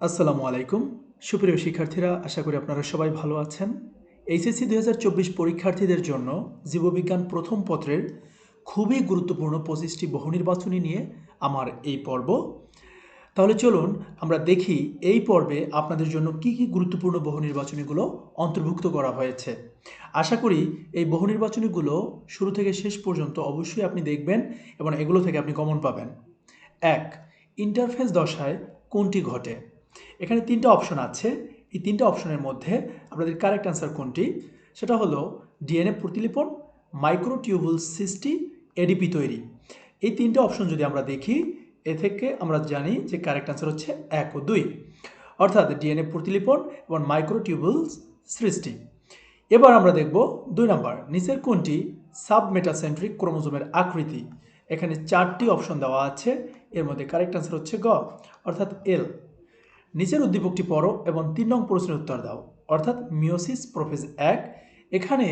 আসসালামু আলাইকুম। সুপ্রিয় শিক্ষার্থীরা, আশা করি আপনারা সবাই ভালো আছেন। এইচএসসি দুই হাজার চব্বিশ পরীক্ষার্থীদের জন্য জীববিজ্ঞান প্রথম পত্রের খুবই গুরুত্বপূর্ণ পঁচিশটি বহু নির্বাচনী নিয়ে আমার এই পর্ব। তাহলে চলুন আমরা দেখি এই পর্বে আপনাদের জন্য কি কি গুরুত্বপূর্ণ বহু নির্বাচনীগুলো অন্তর্ভুক্ত করা হয়েছে। আশা করি এই বহু নির্বাচনীগুলো শুরু থেকে শেষ পর্যন্ত অবশ্যই আপনি দেখবেন এবং এগুলো থেকে আপনি কমন পাবেন। এক ইন্টারফেস দশায় কোনটি ঘটে? এখানে তিনটা অপশন আছে। এই তিনটা অপশনের মধ্যে আপনাদের কারেক্ট অ্যান্সার কোনটি? সেটা হলো ডিএনএ প্রতিলিপন মাইক্রোটিউবুল সৃষ্টি এডিপি তৈরি। এই তিনটা অপশন যদি আমরা দেখি, এ থেকে আমরা জানি যে কারেক্ট অ্যান্সার হচ্ছে এক ও দুই। অর্থাৎ ডিএনএ প্রতিলিপন এবং মাইক্রোটিউবুলস সৃষ্টি। এবার আমরা দেখব দুই নাম্বার, নিচের কোনটি? সাবমেটাসেন্ট্রিক ক্রোমোজোমের আকৃতি। এখানে চারটি অপশন দেওয়া আছে। এর মধ্যে কারেক্ট অ্যান্সার হচ্ছে গ, অর্থাৎ এল নিচের উদ্দীপকটি পড়ো এবং তিন নং প্রশ্নের উত্তর দাও। অর্থাৎ মিওসিস প্রোফেজ এক। এখানে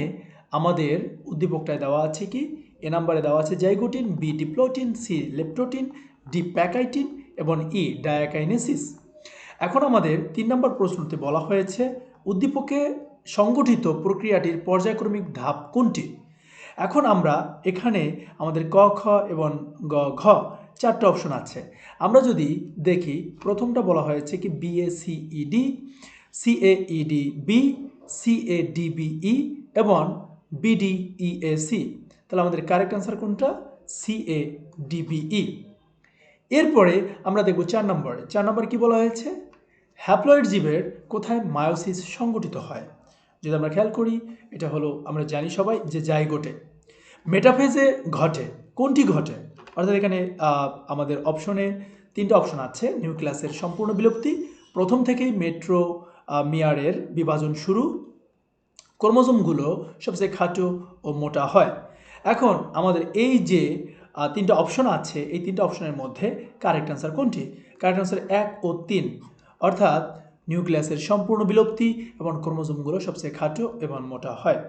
আমাদের উদ্দীপকটায় দেওয়া আছে কি? এ নাম্বারে দেওয়া আছে zygotene, B diplotene, C leptotene, D pachytene এবং ই ডায়াকাইনেসিস। এখন আমাদের তিন নম্বর প্রশ্নতে বলা হয়েছে, উদ্দীপকে সংগঠিত প্রক্রিয়াটির পর্যায়ক্রমিক ধাপ কোনটি? এখন আমরা এখানে আমাদের ক, খ এবং গ, ঘ চারটে অপশন আছে। আমরা যদি দেখি, প্রথমটা বলা হয়েছে কি B A C E D C B A C E D C A E D B C A D B E এবং B D E A C তাহলে আমাদের কারেক্ট অ্যান্সার কোনটা? C C A D B E এরপরে আমরা দেখব চার নম্বরে। চার নম্বর কি বলা হয়েছে? হ্যাপ্লয়েড জীবের কোথায় মায়োসিস সংগঠিত হয়? যদি আমরা খেয়াল করি, এটা হলো, আমরা জানি সবাই যে যাই জাইগোটে মেটাফেজে ঘটে। কোনটি ঘটে? অর্থাৎ এখানে আমাদের অপশনে তিনটা অপশন আছে নিউক্লিয়াসের সম্পূর্ণ বিলুপ্তি। প্রথম থেকেই মেট্রো মিয়ারের বিভাজন শুরু। ক্রোমোজোমগুলো সবচেয়ে খাটো ও মোটা হয়। এখন আমাদের এই যে তিনটা অপশন আছে, এই তিনটা অপশনের মধ্যে কারেক্ট অ্যান্সার কোনটি? কারেক্ট অ্যান্সার এক ও তিন। অর্থাৎ নিউক্লিয়াসের সম্পূর্ণ বিলুপ্তি এবং ক্রোমোজোমগুলো সবচেয়ে খাটো এবং মোটা হয়।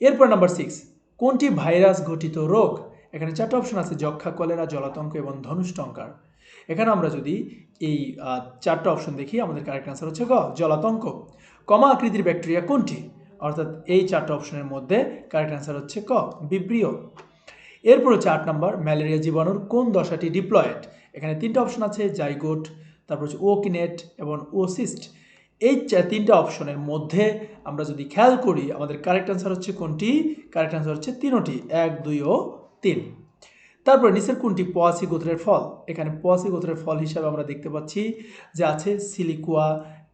এরপর নাম্বার সিক্স কোনটি ভাইরাস ঘটিত রোগ? এখানে চারটা অপশন আছে, যক্ষা, কলেরা, জলাতঙ্ক এবং ধনুষ্টঙ্কার এখানে আমরা যদি এই চারটা অপশন দেখি, আমাদের কারেক্ট অ্যান্সার হচ্ছে গ, জলাতঙ্ক। কমা আকৃতির ব্যাকটেরিয়া কোনটি? অর্থাৎ এই চারটা অপশনের মধ্যে কারেক্ট অ্যান্সার হচ্ছে ক, বিব্রিয়। এরপর হচ্ছে আট নাম্বার, ম্যালেরিয়া জীবাণুর কোন দশাটি ডিপ্লয়েড এখানে তিনটা অপশন আছে জাইগোট তারপর হচ্ছে ওকিনেট এবং ওসিস্ট এই তিনটা অপশনের মধ্যে আমরা যদি খেয়াল করি, আমাদের কারেক্ট অ্যান্সার হচ্ছে কোনটি? কারেক্ট অ্যান্সার হচ্ছে তিনোটি, এক, দুই ও তিন। তারপরে নিচের কোনটি পোয়াসি গোত্রের ফল? এখানে পোয়াসি গোত্রের ফল হিসাবে আমরা দেখতে পাচ্ছি যে আছে সিলিকুয়া,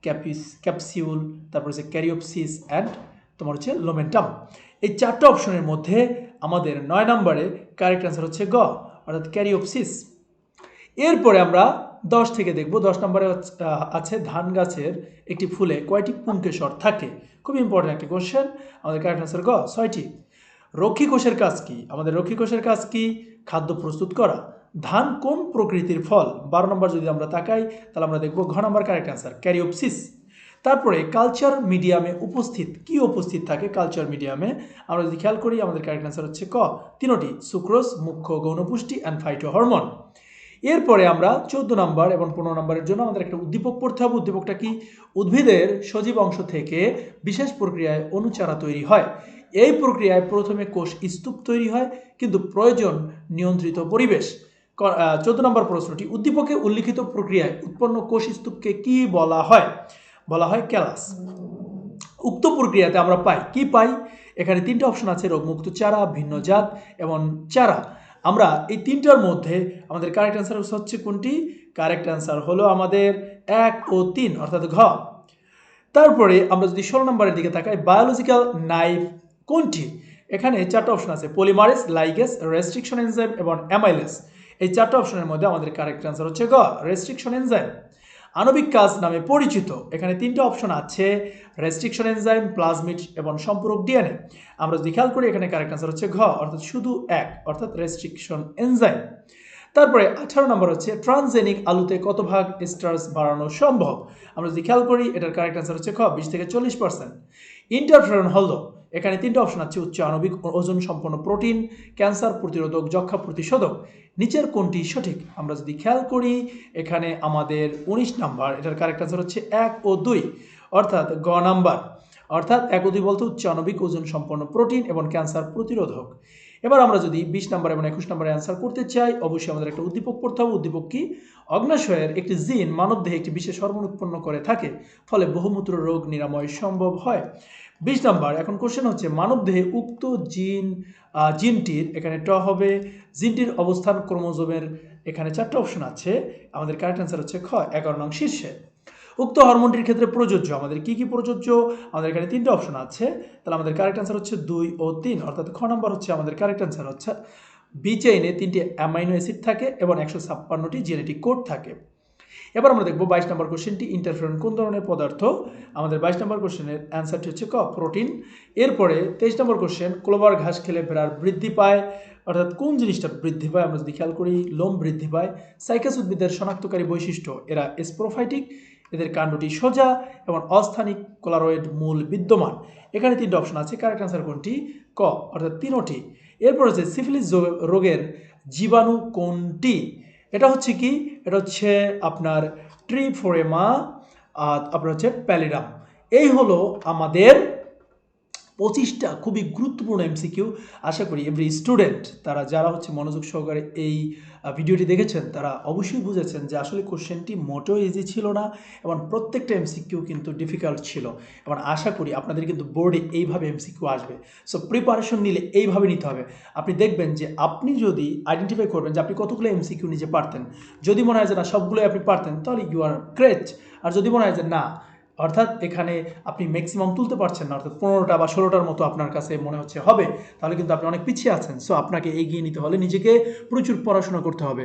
ক্যাপিস, ক্যাপসিউল, তারপর হচ্ছে ক্যারিওপসিস অ্যান্ড তোমার হচ্ছে লোমেন্টাম। এই চারটা অপশনের মধ্যে আমাদের নয় নম্বরে কারেক্ট অ্যান্সার হচ্ছে গ, অর্থাৎ ক্যারিওপসিস। এরপরে আমরা দশ থেকে দেখব, দশ নম্বরে আছে ধান গাছের একটি ফুলে কয়টি পুংকেশর থাকে? খুব ইম্পর্টেন্ট একটা কোশ্চেন আমাদের কারেক্ট অ্যান্সার গ, ছয়টি। রক্ষী কোষের কাজ কি? আমাদের রক্ষী কোষের কাজ কি? খাদ্য প্রস্তুত করা। ধান কোন প্রকৃতির ফল? বারো নম্বর যদি আমরা তাকাই, তাহলে আমরা দেখব ঘ নম্বর কারেক্ট অ্যান্সার ক্যারিওপসিস। তারপরে কালচার মিডিয়ামে উপস্থিত, কি উপস্থিত থাকে কালচার মিডিয়ামে আমরা যদি খেয়াল করি, আমাদের কারেক্ট অ্যান্সার হচ্ছে ক। তিনোটি, সুক্রোজ, মুখ্য গৌণপুষ্টি অ্যান্ড ফাইটো হরমোন এরপরে আমরা চোদ্দ নম্বর এবং পনেরো নম্বরের জন্য আমাদের একটা উদ্দীপক পড়তে হবে। উদ্দীপকটা কি? উদ্ভিদের সজীব অংশ থেকে বিশেষ প্রক্রিয়ায় অনুচারা তৈরি হয়। এই প্রক্রিয়ায় প্রথমে কোষ স্তূপ তৈরি হয়, কিন্তু প্রয়োজন নিয়ন্ত্রিত পরিবেশ। চোদ্দ নম্বর প্রশ্নটি, উদ্দীপকে উল্লিখিত প্রক্রিয়ায় উৎপন্ন কোষ স্তূপকে কি বলা হয়? বলা হয় ক্যালাস। উক্ত প্রক্রিয়াতে আমরা পাই, কি পাই? এখানে তিনটা অপশন আছে, রোগমুক্ত চারা, ভিন্ন জাত এবং চারা। আমরা এই তিনটার মধ্যে আমাদের কারেক্ট অ্যান্সার হচ্ছে কোনটি? কারেক্ট অ্যান্সার হলো আমাদের এক ও তিন, অর্থাৎ ঘ। তারপরে আমরা যদি ষোলো নম্বরের দিকে তাকাই বায়োলজিক্যাল নাইফ কোনটি? এখানে চারটা অপশন আছে পলিমারেস লাইগেস রেস্ট্রিকশন এনজাইম এবং অ্যামাইলেস এই চারটা অপশনের মধ্যে আমাদের কারেক্ট অ্যান্সার হচ্ছে গ রেস্ট্রিকশন এনজাইম আণবিক কাজ নামে পরিচিত। এখানে তিনটা অপশন আছে রেস্ট্রিকশন এনজাইম প্লাজমিড এবং সম্পূরক ডিএনএ আমরা যদি খেয়াল করি, এখানে কারেক্ট অ্যান্সার হচ্ছে ঘ, অর্থাৎ শুধু এক, অর্থাৎ রেস্ট্রিকশন এনজাইম তারপরে আঠারো নম্বর হচ্ছে ট্রান্সজেনিক আলুতে কত ভাগ স্টার্স বাড়ানো সম্ভব? আমরা যদি খেয়াল করি, এটার কারেক্ট অ্যান্সার হচ্ছে খ, বিশ থেকে চল্লিশ পার্সেন্ট ইন্টারফেরন হলো এখানে তিনটা অপশন আছে, উচ্চ আণবিক ওজন সম্পন্ন প্রোটিন ক্যান্সার প্রতিরোধক যক্ষা প্রতিশোধক নিচের কোনটি সঠিক? আমরা যদি খেয়াল করি, এখানে আমাদের উনিশ নাম্বার, এটার কারেক্ট আনসার হচ্ছে এক ও দুই। অর্থাৎ গ নাম্বার। অর্থাৎ এক ও দুই বলতে উচ্চ আণবিক ওজন সম্পন্ন প্রোটিন এবং ক্যান্সার প্রতিরোধক। এবার আমরা যদি বিশ নাম্বার এবং একুশ নাম্বারে অ্যান্সার করতে চাই, অবশ্যই আমাদের একটা উদ্দীপক পড়তে হবে। উদ্দীপক কি? অগ্নাশয়ের একটি জিন মানবদেহে একটি বিশেষ হরমোন উৎপন্ন করে, থাকে। ফলে বহুমূত্র রোগ নিরাময় সম্ভব হয়। বিশ নাম্বার এখন কোশ্চেন হচ্ছে, মানবদেহে উক্ত জিন জিনটির এখানে ট হবে। জিনটির অবস্থান ক্রোমোজোমের এখানে চারটে অপশন আছে। আমাদের কারেক্ট অ্যান্সার হচ্ছে খ, এগারো নং শীর্ষে। উক্ত হরমোনটির ক্ষেত্রে প্রযোজ্য। আমাদের কি কি প্রযোজ্য? আমাদের এখানে তিনটে অপশন আছে। তাহলে আমাদের কারেক্ট অ্যান্সার হচ্ছে দুই ও তিন। অর্থাৎ খ নাম্বার হচ্ছে আমাদের কারেক্ট অ্যান্সার হচ্ছে বি চেইনে তিনটি অ্যামাইনো অ্যাসিড থাকে এবং একশো ছাপ্পান্নটি জেনেটিক কোড থাকে। এবার আমরা দেখব বাইশ নম্বর কোশ্চেনটি ইন্টারফেরন কোন ধরনের পদার্থ? আমাদের বাইশ নম্বর কোশ্চেনের অ্যান্সারটি হচ্ছে ক প্রোটিন এরপরে তেইশ নম্বর কোশ্চেন ক্লোবার ঘাস খেলে ভেড়ার বৃদ্ধি পায়। অর্থাৎ কোন জিনিসটা বৃদ্ধি পায়? আমরা যদি খেয়াল করি, লোম বৃদ্ধি পায়। সাইকাস উদ্ভিদের শনাক্তকারী বৈশিষ্ট্য, এরা স্প্রোফাইটিক এদের কাণ্ডটি সোজা এবং অস্থানিক কোলারয়েড মূল বিদ্যমান। এখানে তিনটি অপশন আছে, কারেক্ট আনসার কোনটি? ক, অর্থাৎ তিনোটি। এরপর হচ্ছে সিফিলিস রোগের জীবাণু কোনটি? এটা হচ্ছে কি? এটা হচ্ছে আপনার ট্রিফোরেমা আপনার হচ্ছে প্যালিডাম। এই হলো আমাদের পঁচিশটা খুবই গুরুত্বপূর্ণ এমসিকিউ আশা করি এভরি স্টুডেন্ট তারা যারা হচ্ছে মনোযোগ সহকারে এই ভিডিওটি দেখেছেন, তারা অবশ্যই বুঝেছেন যে আসলে কোশ্চেনটি মোটেও ইজি ছিল না এবং প্রত্যেকটা এমসিকিউ কিন্তু ডিফিকাল্ট ছিল। এবং আশা করি আপনাদের কিন্তু বোর্ডে এইভাবে এমসিকিউ আসবে। সো প্রিপারেশন নিলে এইভাবে নিতে হবে। আপনি দেখবেন যে আপনি যদি আইডেন্টিফাই করবেন যে আপনি কতগুলো এমসিকিউ নিজে পারতেন, যদি মনে হয় যে না সবগুলোই আপনি পারতেন, তাহলে ইউ আর গ্রেট আর যদি মনে হয় যে না অর্থাৎ এখানে আপনি ম্যাক্সিমাম তুলতে পারছেন না, অর্থাৎ পনেরোটা বা ষোলোটার মতো আপনার কাছে মনে হচ্ছে হবে, তাহলে কিন্তু আপনি অনেক পিছিয়ে আছেন। সো আপনাকে এগিয়ে নিতে হলে নিজেকে প্রচুর পড়াশোনা করতে হবে।